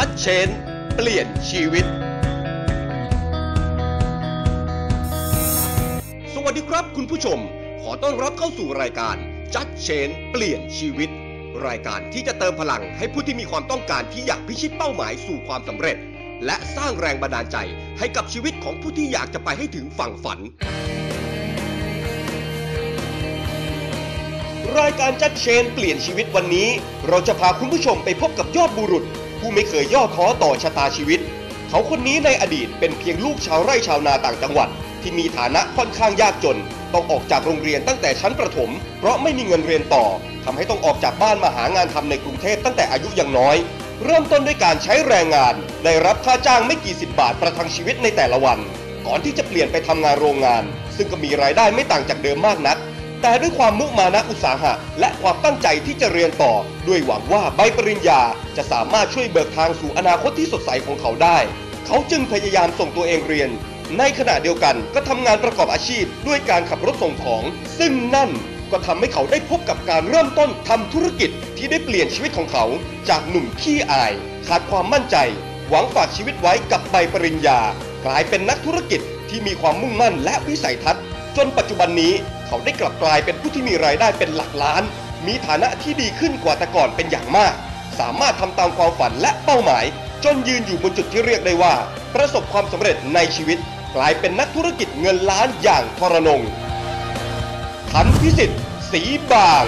จัดเชน เปลี่ยนชีวิต สวัสดีครับคุณผู้ชม ขอต้อนรับเข้าสู่รายการจัดเชน เปลี่ยนชีวิต รายการที่จะเติมพลังให้ผู้ที่มีความต้องการที่อยากพิชิตเป้าหมายสู่ความสำเร็จ และสร้างแรงบันดาลใจให้กับชีวิตของผู้ที่อยากจะไปให้ถึงฝั่งฝัน รายการจัดเชน เปลี่ยนชีวิตวันนี้ เราจะพาคุณผู้ชมไปพบกับยอดบุรุษ ผู้ไม่เคยย่อท้อต่อชะตาชีวิต เขาคนนี้ในอดีตเป็นเพียงลูกชาวไร่ชาวนาต่างจังหวัด ที่มีฐานะค่อนข้างยากจน ต้องออกจากโรงเรียนตั้งแต่ชั้นประถม เพราะไม่มีเงินเรียนต่อทำให้ต้องออกจากบ้านมาหางานทำในกรุงเทพตั้งแต่อายุยังน้อย เริ่มต้นด้วยการใช้แรงงาน ได้รับค่าจ้างไม่กี่สิบบาทประทังชีวิตในแต่ละวัน ก่อนที่จะเปลี่ยนไปทำงานโรงงาน ซึ่งก็มีรายได้ไม่ต่างจากเดิมมากนัก แต่ด้วยความมุมานะอุตสาหะ และความตั้งใจที่จะเรียนต่อ ด้วยหวังว่าใบปริญญาจะสามารถช่วยเบิกทางสู่อนาคตที่สดใสของเขาได้ เขาจึงพยายามส่งตัวเองเรียน ในขณะเดียวกันก็ทำงานประกอบอาชีพด้วยการขับรถส่งของ ซึ่งนั่นก็ทำให้เขาได้พบกับการเริ่มต้นทำธุรกิจที่ได้เปลี่ยนชีวิตของเขา จากหนุ่มขี้อาย ขาดความมั่นใจ หวังฝากชีวิตไว้กับใบปริญญา กลายเป็นนักธุรกิจที่มีความมุ่งมั่นและวิสัยทัศน์ จนปัจจุบันนี้ เขาได้กลับกลายเป็นผู้ที่มีรายได้เป็นหลักล้าน มีฐานะที่ดีขึ้นกว่าแต่ก่อนเป็นอย่างมาก สามารถทำตามความฝันและเป้าหมาย จนยืนอยู่บนจุดที่เรียกได้ว่า ประสบความสำเร็จในชีวิต กลายเป็นนักธุรกิจเงินล้านอย่างทรนงทันพิสิทธิ์สีบาง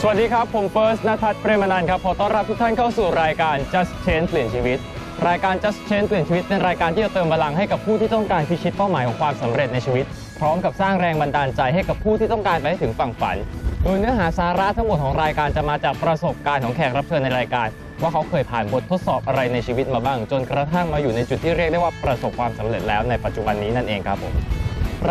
สวัสดีครับ ผมเฟิร์สนทัศน์เปรมนันท์ครับ ขอต้อนรับทุกท่านเข้าสู่รายการ Just Change เปลี่ยนชีวิต รายการ Just Change เปลี่ยนชีวิตเป็นรายการที่จะเติมพลังให้กับผู้ที่ต้องการพิชิตเป้าหมายของความสำเร็จในชีวิต พร้อมกับสร้างแรงบันดาลใจให้กับผู้ที่ต้องการไปให้ถึงฝั่งฝัน โดยเนื้อหาสาระทั้งหมดของรายการจะมาจากประสบการณ์ของแขกรับเชิญในรายการ ว่าเขาเคยผ่านบททดสอบอะไรในชีวิตมาบ้าง จนกระทั่งมาอยู่ในจุดที่เรียกได้ว่าประสบความสำเร็จแล้วในปัจจุบันนี้นั่นเองครับผม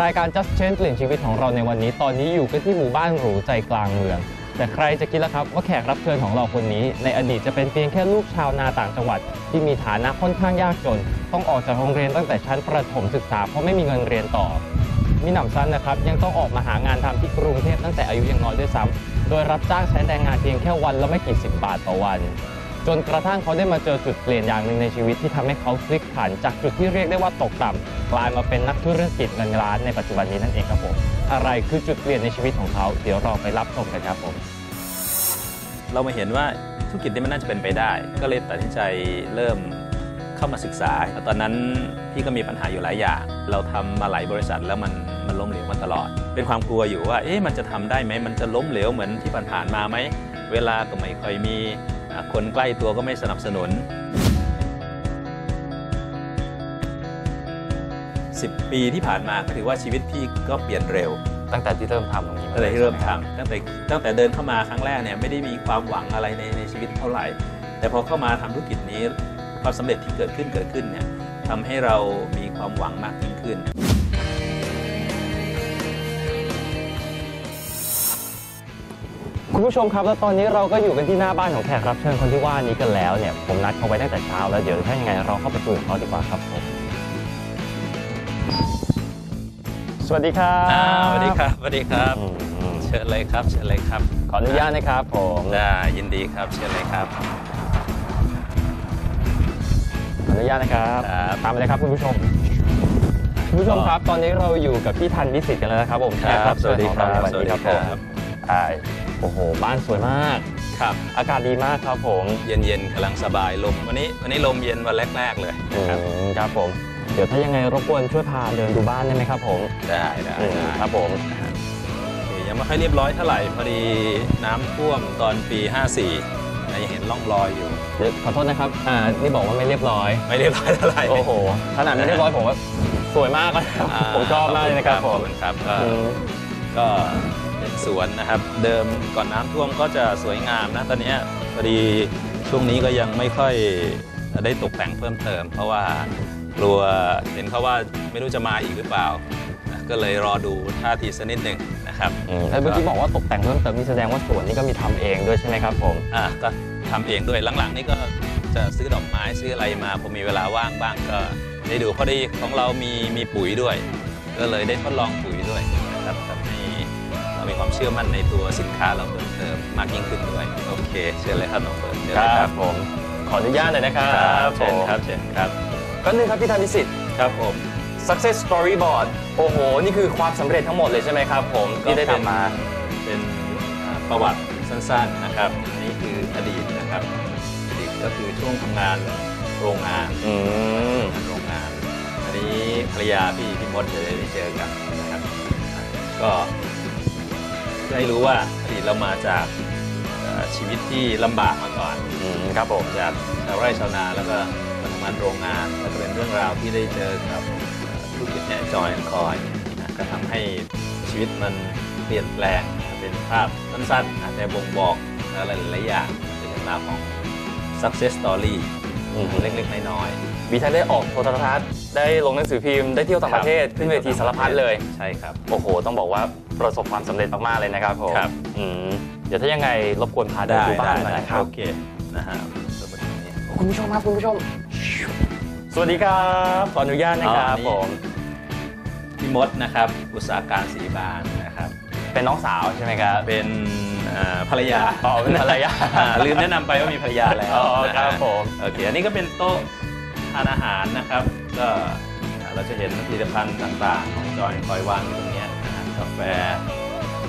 รายการ Just Change เปลี่ยนชีวิตของเราในวันนี้ ตอนนี้อยู่กันที่หมู่บ้านหรูใจกลางเมือง แต่ใครจะคิดล่ะครับว่าแขกรับเชิญของเราคนนี้ ในอดีตจะเป็นเพียงแค่ลูกชาวนาต่างจังหวัด ที่มีฐานะค่อนข้างยากจน ต้องออกจากโรงเรียนตั้งแต่ชั้นประถมศึกษาเพราะไม่มีเงินเรียนต่อมีหนำซ้ำนะครับยังต้องออกมาหางานทำที่กรุงเทพตั้งแต่อายุยังน้อยด้วยซ้ำโดยรับจ้างใช้แรงงานเพียงแค่วันละไม่กี่สิบบาทต่อวัน จนกระทั่งเขาได้มาเจอจุดเปลี่ยนอย่างหนึ่งในชีวิตที่ทำให้เขาพลิกผันจากจุดที่เรียกได้ว่าตกต่ำกลายมาเป็นนักธุรกิจเงินล้านในปัจจุบันนี้นั่นเองครับผมอะไรคือจุดเปลี่ยนในชีวิตของเขาเดี๋ยวเราไปรับชมกันครับผมเรามาเห็นว่าธุรกิจนี้มันน่าจะเป็นไปได้ ก็เลยตัดสินใจเริ่มเข้ามาศึกษาแล้วตอนนั้นพี่ก็มีปัญหาอยู่หลายอย่าง เราทำมาหลายบริษัทแล้วมันมันล้มเหลวมาตลอด เป็นความกลัวอยู่ว่า เอ๊ะมันจะทำได้ไหม มันจะล้มเหลวเหมือนที่ผ่านๆมาไหม เวลาก็ไม่ค่อยมี คนใกล้ตัวก็ไม่สนับสนุน 10 ปีที่ผ่านมาก็ถือว่าชีวิตพี่ก็เปลี่ยนเร็ว ตั้งแต่ที่เริ่มทำตรงนี้ตั้งแต่ที่เริ่มทำตั้งแต่ตั้งแต่เดินเข้ามาครั้งแรกเนี่ยไม่ได้มีความหวังอะไรในในชีวิตเท่าไหร่ แต่พอเข้ามาทำธุรกิจนี้ความสำเร็จที่เกิดขึ้นเกิดขึ้นเนี่ยทำให้เรามีความหวังมากยิ่งขึ้น คุณผู้ชมครับแล้วตอนนี้เราก็อยู่กันที่หน้าบ้านของแขกรับเชิญคนที่ว่านี้กันแล้วเนี่ยผมนัดเขาไว้ตั้งแต่เช้าแล้วเดี๋ยวถ้ายังไงเราเข้าไปคุยกับเขาดีกว่าครับผมสวัสดีครับอ่าสวัสดีครับสวัสดีครับ อืมเชิญเลยครับ เชิญเลยครับขออนุญาตนะครับผมได้ยินดีครับ เชิญเลยครับ ขออนุญาตนะครับครับ ตามไปเลยครับคุณผู้ชมคุณผู้ชมครับ ตอนนี้เราอยู่กับพี่ทันวิสิตกันแล้วนะครับผมครับแขกเชิญของเราในวันนี้ครับผมครับ ใช่โอ้โห บ้านสวยมาก ครับ อากาศดีมากครับผมเย็นเย็นๆกำลังสบายลมวันนี้วันนี้ลมเย็นวันแรกๆเลยอืครับมครับผม เดี๋ยวถ้ายังไงรบกวนช่วยพาเดินดูบ้านได้ไหมครับผมได้ได้อืมได้ครับผมโอเคยังไม่ค่อยเรียบร้อยเท่าไหร่พอดีน้ำท่วมตอนปี 54ยังเห็นร่องรอยอยู่ เดี๋ยวขอโทษนะครับ อ่า นี่บอกว่าไม่เรียบร้อย ไม่เรียบร้อยเท่าไหร่โอ้โห ขนาดไม่เรียบร้อยผมว่าสวยมากเลยครับาผมชอบมากเลยนะครับขผอบมคุณครับก็ อืม ก็เป็น สวนนะครับ เดิมก่อนน้ำท่วมก็จะสวยงามนะตอนเนี้ยพอดีช่วงนี้ก็ยังไม่ค่อยได้ตกแต่งเพิ่มเติม เพราะว่ากลัวเห็นเขาว่าไม่รู้จะมาอีกหรือเปล่านะก็เลยรอดูท่าทีสักนิดหนึ่งนะครับอืมแล้วเมื่อกี้บอกว่าตกแต่งเพิ่มเติมนี่แสดงว่าสวนนี่ก็มีทำเองด้วยใช่ไหมครับผมอะก็ทำเองด้วยหลังๆ นี่ก็จะซื้อดอกไม้ซื้ออะไรมาพอมีเวลาว่างบ้างก็ได้ดูพอดีของเรามีมีปุ๋ยด้วย ก็เลยได้ทดลองปุ๋ย มีความเชื่อมั่นในตัวสินค้าเราเพิ่มเติมมากยิ่งขึ้นด้วยโอเคเชิญเลยครับน้องเฟิร์นเชิญคเลยรับผมขออนุญาตหน่อยนะครับครับเชิญผมครับเชิญครับก็นึงครับพี่ธนิสิทธิ์ครับผม success storyboard โอ้โห นี่คือความสำเร็จทั้งหมดเลยใช่ไหมครับผมที่ได้ก็เป็นทำมาเป็นอ่าประวัติสั้นๆนะครับอันนี้คืออดีตนะครับอดีตก็คือช่วงทำงานโรงงานอืมทำโรงงาน อันนี้ภรรยาพี่พี่มดจะได้เจอกันนะครับอะก็ เพื่อให้รู้ว่าอดีตเรามาจากเอ่อชีวิตที่ลำบากมาก่อน อืมครับผมจากชาวไร่ชาวนาแล้วก็มาทำงานโรงงานแล้วก็เป็นเรื่องราวที่ได้เจอกับเอ่อธุรกิจเนี่ยจอยคอยนะก็ทำให้ชีวิตมันเปลี่ยนแปลงนะเป็นภาพสั้นๆนะแต่บ่งบอกอะไรหลายๆอย่างเป็นเรื่องราวของ success story อืม เล็กๆน้อยๆมีท่านได้ออกโทรทัศน์ได้ลงหนังสือพิมพ์ได้เที่ยวต่างประเทศขึ้นเวทีสารพัดเลย ใช่ครับ โอ้โห ต้องบอกว่า ประสบความสำเร็จมากๆเลยนะครับผมครับ อืมเดี๋ยวถ้ายังไงรบกวนพาเดินดูบ้านหน่อยนะครับ โอเคนะฮะสวัสดีนี้คุณผู้ชมครับคุณผู้ชม สวัสดีครับขออนุญาตนะครับอ๋อนี่ ผมพี่มดนะครับ อุตสาหการสีบานนะครับ เป็นน้องสาวใช่ไหมครับ เป็นอ่าภรรยาอ๋อเป็นภรรยา อ่ลืมแนะนำไปว่ามีภรรยาแล้วอ๋อนะคฮะรับผม โอเค อันนี้ก็เป็นโต๊ะทานอาหารนะครับ ก็อ่าเราจะเห็นผลิตภัณฑ์ต่างๆ ของจอยคอยวางอยู่ตรงเนี้ยนะฮะ กาแฟ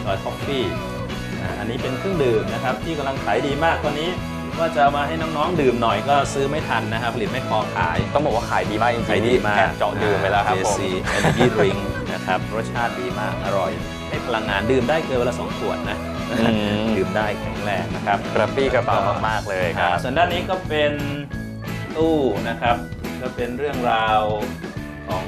จอยคอฟฟี่นะอันนี้เป็นเครื่องดื่มนะครับที่กำลังขายดีมากตอนนี้ว่าจะเอามาให้น้องๆดื่มหน่อยก็ซื้อไม่ทันนะครับผลิตไม่พอขาย ต้องบอกว่าขายดีมากจริงๆขายดีมากแอบเจาะดื่มไปแล้วครับผม JC Energy Drink นะครับรสชาติดีมากอร่อยให้พลังงานดื่มได้เกินวันละสองขวดนะอืมดื่มได้แข็งแรงนะครับกระปรี้กระเป๋ามากๆเลยครับส่วนด้านนี้ก็เป็นตู้นะครับ ก็เป็นเรื่องราวของ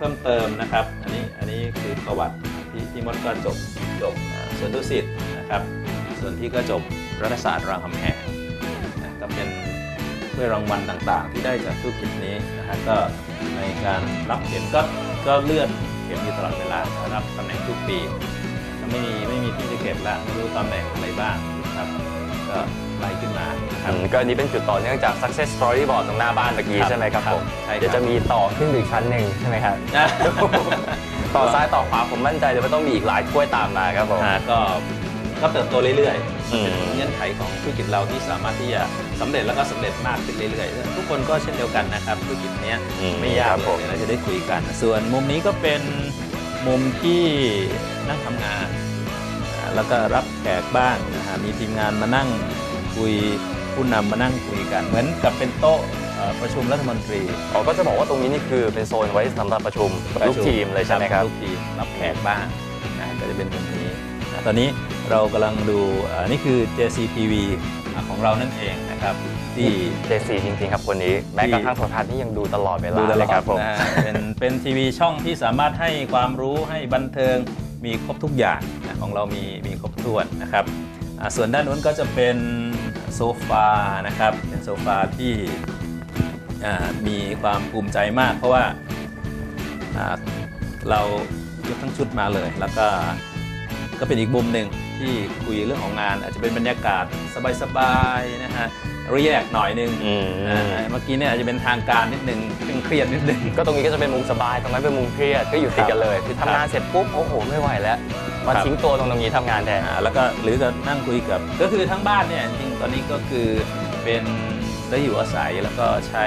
เพิ่มเติมนะครับ อันนี้อันนี้คือประวัติที่ที่มดก็จบจบเอ่อสวนดุสิตนะครับ ส่วนที่ก็จบรัฐศาสตร์รามคำแหงนะก็เป็นถ้วยรางวัลต่างๆ ที่ได้จากธุรกิจนี้นะฮะก็ในการรับเข็มก็ก็เลื่อนเข็มอยู่ตลอดเวลารับตำแหน่งทุกปีก็ไม่มีไม่มีที่จะเก็บละไม่รู้ตำแหน่งอะไรบ้างนะครับ ก็ไล่ขึ้นมานะครับอืมก็อันนี้เป็นจุดต่อเนื่องจาก success storyboard ตรงหน้าบ้านเมื่อกี้ครับใช่ไหมครับครับผมใช่ครับ เดี๋ยวจะมีต่อขึ้นอีกชั้นหนึ่งใช่ไหมครับ ต่อซ้ายต่อขวาผมมั่นใจเลยว่าต้องมีอีกหลายถ้วยตามมาครับผม อ่าก็ก็เติบโตเรื่อยๆอืม เป็นเงื่อนไขของธุรกิจเราที่สามารถที่จะสำเร็จแล้วก็สำเร็จมากขึ้นเรื่อยๆ ทุกคนก็เช่นเดียวกันนะครับธุรกิจเนี้ยอืมไม่ยากครับเลผม ยเราจะได้คุยกัน ส่วนมุมนี้ก็เป็นมุมที่นั่งทำงานอ่า แล้วก็รับแขกบ้างนะฮะมีทีมงานมานั่งคุยผู้นำมานั่งคุยกัน เหมือนกับเป็นโต๊ะเอ่อประชุมรัฐมนตรีอ๋อก็จะบอกว่าตรงนี้นี่คือเป็นโซนไว้สำหรับประชุมกับลูกทีมเลยใช่ไหมครับ ลูกทีมรับแขกบ้างนะก็จะเป็นมุมนี้นะตอนนี้เรากำลังดูอ่านี่คือ JCTV อ่าของเรานั่นเองนะครับที่เจสีจริงๆครับคนนี้ แม้กระทั่งโทรทัศน์นี่ยังดูตลอดเวลาดูตลเลอยดครับผม นะฮะเป็นเป็นทีวีช่องที่สามารถให้ความรู้ให้บันเทิง มีครบทุกอย่างนะของเรามีมีครบถ้วนนะครับ ส่วนด้านนู้นก็จะเป็นโซฟานะครับเป็นโซฟาที่มีความภูมิใจมาก เพราะว่าอ่าเรายกทั้งชุดมาเลย แล้วก็ก็เป็นอีกมุมหนึ่ง ที่คุยเรื่องของงาน อาจจะเป็นบรรยากาศสบายๆนะฮะเรียกหน่อยนึงอืม อ่าเมื่อกี้เนี่ยอาจจะเป็นทางการนิดนึงเคร่งเครียดนิดนึง ก็ตรงนี้ก็จะเป็นมุมสบายตรงนั้นเป็นมุมเครียดก็อยู่ติดกันเลย คือทำงานเสร็จปุ๊บโอ้โหไม่ไหวแล้ว มาครับ ทิ้งตัวตรงตรงนี้ทำงานแทน อ่าแล้วก็หรือก็นั่งคุยกับ ก็คือทั้งบ้านเนี่ยจริงๆตอนนี้ก็คือเป็นได้อยู่อาศัยแล้วก็ใช้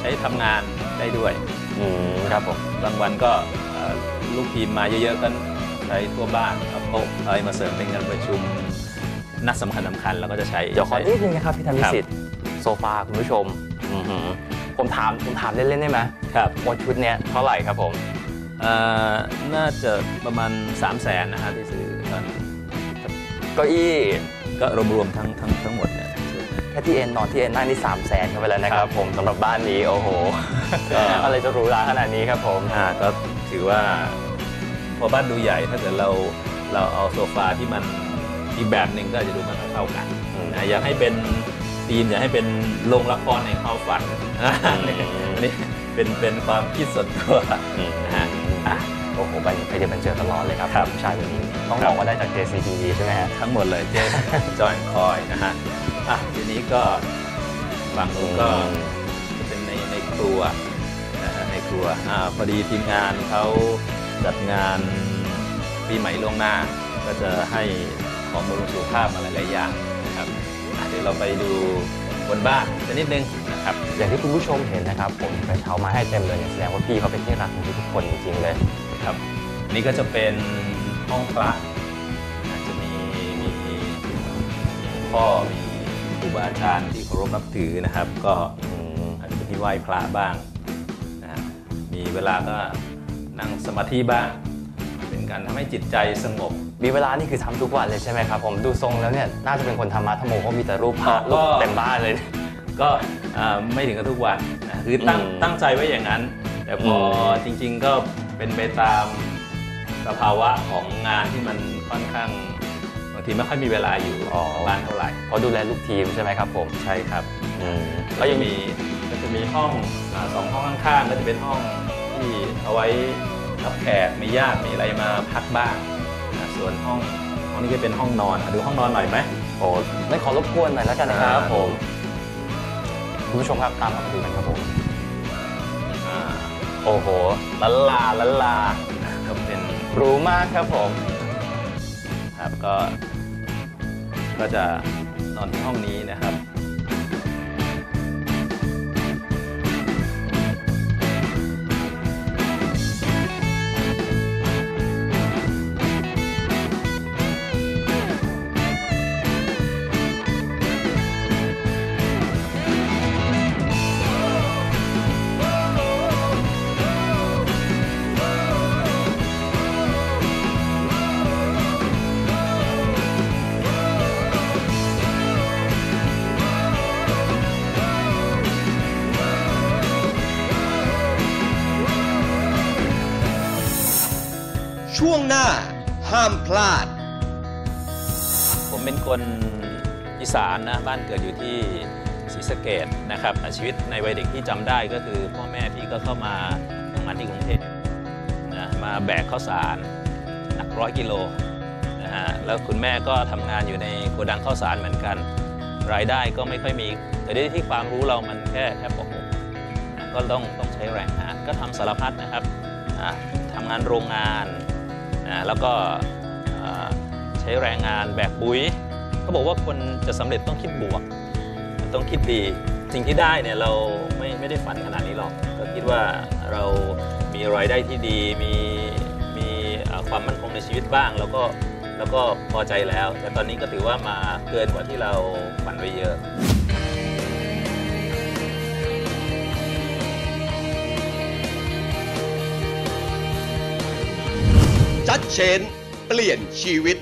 ใช้ทำงานได้ด้วย อืมครับผม บางวันก็เอ่อลูกทีมมาเยอะๆกันใช้ทั่วบ้านเอาโต๊ะอะไรมาเสริมเป็นการประชุมนัดสำคัญสำคัญๆเราก็จะใช้เดี๋ยวขอใช้นิดนึงนะครับพี่ธนิครับสิทธิ์โซฟาคุณผู้ชมอื้อหือผมถามผมถามเล่นๆได้ไหมครับว่าชุดเนี้ยเท่าไหร่ครับผมเอ่อน่าจะประมาณ 3 0 0แสนนะฮะที่ซื้อตอนเก้าอี้ก็รวมๆทั้งทั้งทั้งหมดเนี่ยชุดเนี่ยแค่ที่เอ็นนอนที่เอ็นนั่งนี่สามแสนเข้าไปแล้วนะครับผมสำหรับบ้านนี้โอ้โหก็อะไรจะหรูหราขนาดนี้ครับผมอ่าก็ถือว่า พอบ้านดูใหญ่ถ้าเกิดเราเราเอาโซฟาที่มันอีกแบบหนึ่งก็อาจจะดูไมันเท่ากันอืมนะอยากให้เป็นธีมอยากให้เป็นโรงละครในเข้าฝันอันนี้เป็นเป็นความคิดส่วนตัวนะฮะอะโอ้โหบันไปเดี๋ยวบันเจอตลอดเลยครับครับผู้ชายคนนี้ต้องครับบอกว่าได้จาก JCTV ใช่ไหมฮะทั้งหมดเลยเจจอยคอยนะฮะอะทีนี้ก็ฝั่งนู้นก็จะเป็นในในครัวนะฮะในครัวอ่าพอดีทีมงานเขา จัดงานปีใหม่ล่วงหน้า ก็จะให้ข้อมูลสุขภาพมาหลาย ๆ อย่างนะครับอะเดี๋ยวเราไปดูบนบ้านสักนิดนึงนะครับอย่างที่คุณผู้ชมเห็นนะครับ ผมกระเช้ามาให้เต็มเลยเนี่ยแสดงว่าพี่เขาเป็นที่รักของทุกๆคนจริงๆเลยครับ นี่ก็จะเป็นห้องพระอาจจะมีมีพ่อมีครูบาอาจารย์ที่เคารพนับถือนะครับ ก็อาจจะมีไหว้พระบ้างนะฮะมีเวลาก็ นั่งสมาธิบ้าง เป็นการทำให้จิตใจสงบ มีเวลานี่คือทำทุกวันเลยใช่ไหมครับ ผมดูทรงแล้วเนี่ยน่าจะเป็นคนธรรมะธรรมโมเพราะมีแต่รูปพระก็รูปเต็มบ้านเลย ก็อ่าไม่ถึงกับทุกวันนะคือตั้งอืมตั้งใจไว้อย่างนั้น แต่พออมจริงๆก็เป็นไปตามสภาวะของงานที่มันค่อนข้างบางทีไม่ค่อยมีเวลาอยู่กับบ้านเท่าไหร่เพราะดูแลลูกทีมใช่ไหมครับผมใช่ครับ อืมก็แล้วจะยังมีมีก็จะมีห้องอาสองห้องข้างๆก็จะเป็นห้องที่เอาไว้ รับแขกมีญาติมีอะไรมาพักบ้างนะส่วนห้องห้องนี้ก็เป็นห้องนอนอะดูห้องนอนหน่อยไหม โอ้ไม่ขอรบกวนหน่อยแล้วกันนะครับอ่าผม คุณผู้ชมครับตามมาดูกันครับผมอ่าโอ้โหลันลาลันลาก็เป็นหรู้มากครับผมครับก็ ก็จะนอนที่ห้องนี้นะครับ ช่วงหน้า ห้ามพลาด ผมเป็นคนอีสานนะบ้านเกิดอยู่ที่ศรีสะเกดนะครับชีวิตในวัยเด็กที่จำได้ก็คือ พ่อแม่พี่ก็เข้ามาทำงานที่กรุงเทพนะมาแบกข้าวสารหนักร้อยกิโลนะฮะแล้วคุณแม่ก็ทำงานอยู่ในโกดังข้าวสารเหมือนกัน รายได้ก็ไม่ค่อยมี แต่ด้วยที่ความรู้เรามันแค่แค่ป .6 นะก็ต้องต้องใช้แรงงานก็ทำสารพัดนะครับทำงานโรงงาน อะแล้วก็ใช้แรงงานแบกปุ๋ยเขาบอกว่าคนจะสำเร็จต้องคิดบวก ต้องคิดดี สิ่งที่ได้เนี่ยเราไม่ไม่ได้ฝันขนาดนี้หรอกก็คิดว่าเรามีรายได้ที่ดี มีมีความมั่นคงในชีวิตบ้าง แล้วก็แล้วก็พอใจแล้ว แต่ตอนนี้ก็ถือว่ามาเกินกว่าที่เราฝันไว้เยอะ จัดเชนเปลี่ยนชีวิต